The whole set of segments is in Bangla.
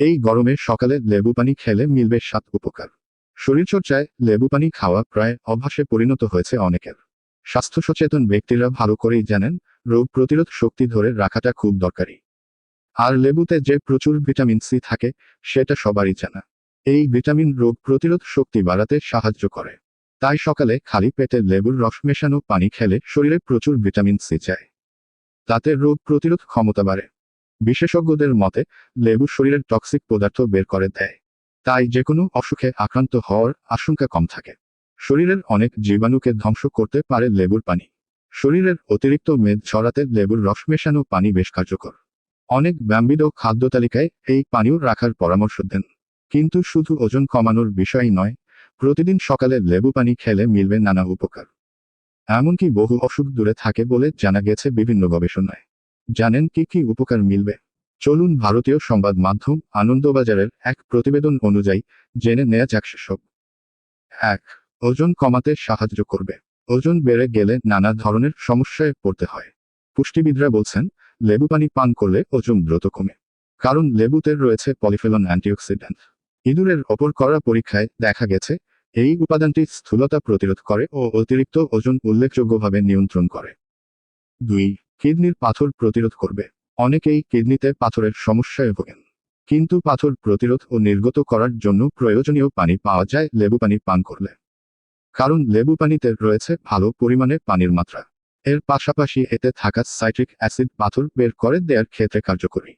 এই গরমে সকালে লেবু পানি খেলে মিলবে সাত উপকার। শরীরচর্চায় লেবু পানি খাওয়া প্রায় অভ্যাসে পরিণত হয়েছে অনেকের। স্বাস্থ্য সচেতন ব্যক্তিরা ভালো করেই জানেন, রোগ প্রতিরোধ শক্তি ধরে রাখাটা খুব দরকারি। আর লেবুতে যে প্রচুর ভিটামিন সি থাকে, সেটা সবারই জানা। এই ভিটামিন রোগ প্রতিরোধ শক্তি বাড়াতে সাহায্য করে। তাই সকালে খালি পেটে লেবুর রস মেশানো পানি খেলে শরীরে প্রচুর ভিটামিন সি যায়। তাতে রোগ প্রতিরোধ ক্ষমতা বাড়ে। বিশেষজ্ঞদের মতে, লেবু শরীরের টক্সিক পদার্থ বের করে দেয়। তাই যে কোনো অসুখে আক্রান্ত হওয়ার আশঙ্কা কম থাকে। শরীরের অনেক জীবাণুকে ধ্বংস করতে পারে লেবুর পানি। শরীরের অতিরিক্ত মেদ ছড়াতে লেবুর রস মেশানো পানি বেশ কার্যকর। অনেক ব্যাম্বিদ খাদ্য তালিকায় এই পানীয় রাখার পরামর্শ দেন। কিন্তু শুধু ওজন কমানোর বিষয় নয়, প্রতিদিন সকালে লেবু পানি খেলে মিলবে নানা উপকার। এমনকি বহু অসুখ দূরে থাকে বলে জানা গেছে বিভিন্ন গবেষণায়। জানেন কি কি উপকার মিলবে? চলুন ভারতীয় সংবাদ মাধ্যম আনন্দবাজারের এক প্রতিবেদন অনুযায়ী জেনে নেয়া যাক সেসব। এক, ওজন কমাতে সাহায্য করবে। ওজন বেড়ে গেলে নানা ধরনের সমস্যায় পড়তে হয়। পুষ্টিবিদরা বলছেন, লেবু পানি পান করলে ওজন দ্রুত কমে। কারণ লেবুতে রয়েছে পলিফেলন অ্যান্টিঅক্সিডেন্ট। ইঁদুরের ওপর করা পরীক্ষায় দেখা গেছে, এই উপাদানটি স্থূলতা প্রতিরোধ করে ও অতিরিক্ত ওজন উল্লেখযোগ্যভাবে নিয়ন্ত্রণ করে। দুই কিডনির পাথর প্রতিরোধ করবে। অনেকেই কিডনিতে পাথরের সমস্যায় ভোগেন। কিন্তু পাথর প্রতিরোধ ও নির্গত করার জন্য প্রয়োজনীয় পানি পাওয়া যায় লেবু পানি পান করলে। কারণ লেবু পানিতে রয়েছে ভালো পরিমাণে পানির মাত্রা। এর পাশাপাশি এতে থাকা সাইট্রিক অ্যাসিড পাথর বের করে দেওয়ার ক্ষেত্রে কার্যকরী।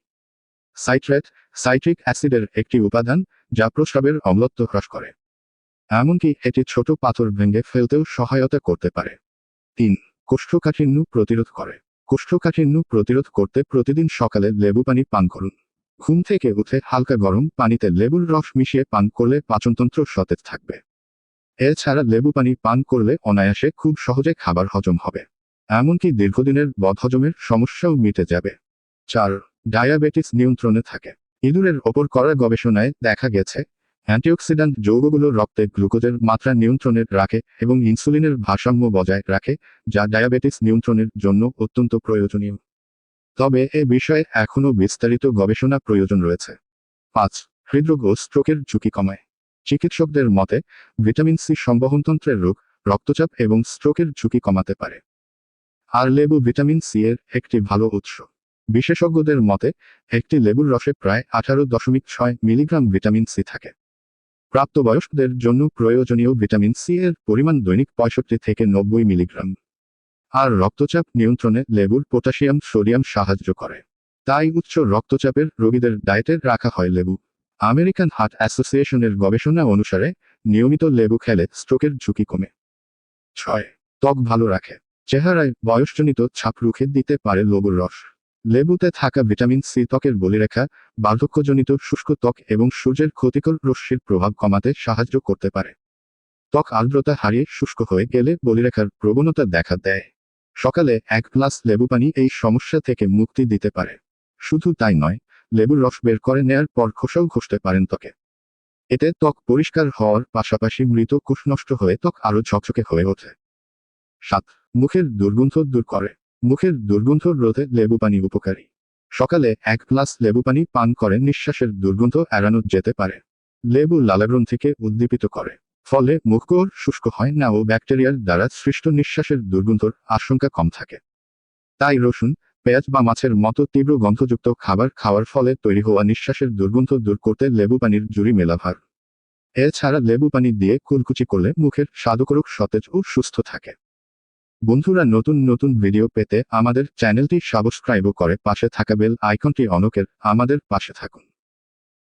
সাইট্রেট, সাইট্রিক অ্যাসিডের একটি উপাদান যা প্রস্রাবের অম্লত্ব হ্রাস করে। এমনকি এটি ছোট পাথর ভেঙে ফেলতেও সহায়তা করতে পারে। তিন, কোষ্ঠকাঠিন্য প্রতিরোধ করে। কোষ্ঠকাঠিন্য প্রতিরোধ করতে প্রতিদিন সকালে লেবু পানি পান করুন। ঘুম থেকে উঠে হালকা গরম পানিতে লেবুর রস মিশিয়ে পান করলে পাচনতন্ত্র সতেজ থাকবে। এছাড়া লেবু পানি পান করলে অনায়াসে খুব সহজে খাবার হজম হবে। এমনকি দীর্ঘদিনের বদহজমের সমস্যাও মিটে যাবে। চার, ডায়াবেটিস নিয়ন্ত্রণে থাকে। ইঁদুরের ওপর করা গবেষণায় দেখা গেছে অ্যান্টিঅক্সিডেন্ট যৌগগুলো রক্তে গ্লুকোজের মাত্রা নিয়ন্ত্রণে রাখে এবং ইনসুলিনের ভারসাম্য বজায় রাখে, যা ডায়াবেটিস নিয়ন্ত্রণের জন্য অত্যন্ত প্রয়োজনীয়। তবে এ বিষয়ে এখনও বিস্তারিত গবেষণা প্রয়োজন রয়েছে। পাঁচ, হৃদরোগ ও স্ট্রোকের ঝুঁকি কমায়। চিকিৎসকদের মতে, ভিটামিন সি সংবহনতন্ত্রের রোগ, রক্তচাপ এবং স্ট্রোকের ঝুঁকি কমাতে পারে। আর লেবু ভিটামিন সি এর একটি ভালো উৎস। বিশেষজ্ঞদের মতে, একটি লেবুর রসে প্রায় আঠারো দশমিক ছয় মিলিগ্রাম ভিটামিন সি থাকে। প্রাপ্তবয়স্কদের জন্য প্রয়োজনীয় ভিটামিন সি এর পরিমাণ দৈনিক পঁয়ষট্টি থেকে নব্বই মিলিগ্রাম। আর রক্তচাপ নিয়ন্ত্রণে লেবুর, পটাশিয়াম, সোডিয়াম সাহায্য করে। তাই উচ্চ রক্তচাপের রোগীদের ডায়েটে রাখা হয় লেবু। আমেরিকান হার্ট অ্যাসোসিয়েশনের গবেষণা অনুসারে নিয়মিত লেবু খেলে স্ট্রোকের ঝুঁকি কমে। ছয়, ত্বক ভালো রাখে। চেহারায় বয়সজনিত ছাপ রুখে দিতে পারে লেবুর রস। লেবুতে থাকা ভিটামিন সি ত্বকের বলিরেখা, বার্ধক্যজনিত শুষ্ক ত্বক এবং সূর্যের ক্ষতিকর রশ্মির প্রভাব কমাতে সাহায্য করতে পারে। ত্বক আর্দ্রতা হারিয়ে শুষ্ক হয়ে গেলে বলিরেখার প্রবণতা দেখা দেয়। সকালে এক গ্লাস লেবু পানি এই সমস্যা থেকে মুক্তি দিতে পারে। শুধু তাই নয়, লেবুর রস বের করে নেয়ার পর খোসাও ঘষতে পারেন ত্বকে। এতে ত্বক পরিষ্কার হওয়ার পাশাপাশি মৃত কোষ নষ্ট হয়ে ত্বক আরও ঝকঝকে হয়ে ওঠে। সাত, মুখের দুর্গন্ধ দূর করে। মুখের দুর্গন্ধ রোধে লেবু পানি উপকারী। সকালে এক গ্লাস লেবু পানি পান করে নিঃশ্বাসের দুর্গন্ধ এড়ানো যেতে পারে। লেবু লালাগ্রন্থিকে উদ্দীপিত করে। ফলে মুখকোর শুষ্ক হয় না ও ব্যাকটেরিয়ার দ্বারা সৃষ্ট নিঃশ্বাসের দুর্গন্ধর আশঙ্কা কম থাকে। তাই রসুন, পেঁয়াজ বা মাছের মতো তীব্র গন্ধযুক্ত খাবার খাওয়ার ফলে তৈরি হওয়া নিঃশ্বাসের দুর্গন্ধ দূর করতে লেবু পানির জুড়ি মেলাভার। এছাড়া লেবু পানি দিয়ে কুলকুচি করলে মুখের স্বাদকরক সতেজ ও সুস্থ থাকে। বন্ধুরা নতুন নতুন ভিডিও পেতে আমাদের চ্যানেলটি সাবস্ক্রাইব করে পাশে থাকা বেল আইকনটি অনকের আমাদের পাশে থাকুন।